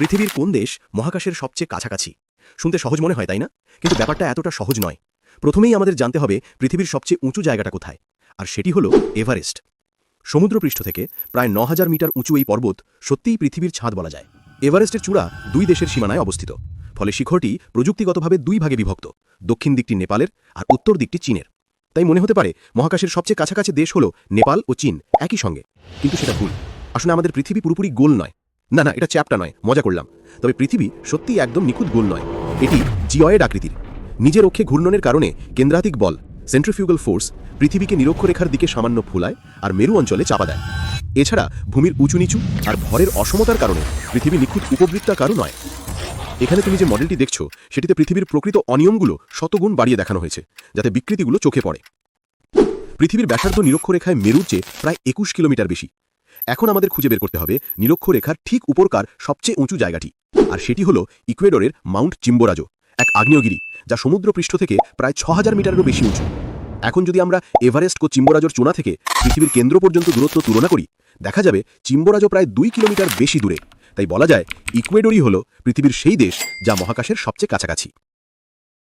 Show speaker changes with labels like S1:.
S1: পৃথিবীর কোন দেশ মহাকাশের সবচেয়ে কাছাকাছি? শুনতে সহজ মনে হয়, তাই না? কিন্তু ব্যাপারটা এতটা সহজ নয়। প্রথমেই আমাদের জানতে হবে পৃথিবীর সবচেয়ে উঁচু জায়গাটা কোথায়, আর সেটি হল এভারেস্ট। সমুদ্রপৃষ্ঠ থেকে প্রায় ন মিটার উঁচু এই পর্বত সত্যিই পৃথিবীর ছাদ বলা যায়। এভারেস্টের চূড়া দুই দেশের সীমানায় অবস্থিত, ফলে শিখরটি প্রযুক্তিগতভাবে দুই ভাগে বিভক্ত, দক্ষিণ দিকটি নেপালের আর উত্তর দিকটি চীনের। তাই মনে হতে পারে, মহাকাশের সবচেয়ে কাছাকাছি দেশ হল নেপাল ও চীন, একই সঙ্গে। কিন্তু সেটা ভুল। আসলে আমাদের পৃথিবী পুরোপুরি গোল নয়। না না, এটা চ্যাপটা নয়, মজা করলাম। তবে পৃথিবী সত্যিই একদম নিখুঁত গোল নয়। এটি জিওয়েড আকৃতির। নিজের অক্ষে ঘূর্ণনের কারণে কেন্দ্রাতিক বল, সেন্ট্রিফিউগাল ফোর্স, পৃথিবীকে নিরক্ষরেখার দিকে সামান্য ফুলায় আর মেরু অঞ্চলে চাপা দেয়। এছাড়া ভূমির উঁচু নিচু আর ভরের অসমতার কারণে পৃথিবী নিখুঁত উপবৃত্তাকারও নয়। এখানে তুমি যে মডেলটি দেখছ, সেটিতে পৃথিবীর প্রকৃত অনিয়মগুলো শতগুণ বাড়িয়ে দেখানো হয়েছে, যাতে বিকৃতিগুলো চোখে পড়ে। পৃথিবীর ব্যাসার্ধ নিরক্ষরেখায় মেরুর চেয়ে প্রায় একুশ কিলোমিটার বেশি। এখন আমাদের খুঁজে বের করতে হবে নিরক্ষরেখার ঠিক উপরকার সবচেয়ে উঁচু জায়গাটি। আর সেটি হল ইকুয়েডরের মাউন্ট চিম্বোরাজো, এক আগ্নেয়গিরি, যা সমুদ্রপৃষ্ঠ থেকে প্রায় ছ হাজার মিটারেরও বেশি উঁচু। এখন যদি আমরা এভারেস্ট ও চিম্বোরাজোর চূড়া থেকে পৃথিবীর কেন্দ্র পর্যন্ত দূরত্ব তুলনা করি, দেখা যাবে চিম্বোরাজো প্রায় দুই কিলোমিটার বেশি দূরে। তাই বলা যায়, ইকুয়েডরই হল পৃথিবীর সেই দেশ যা মহাকাশের সবচেয়ে কাছাকাছি।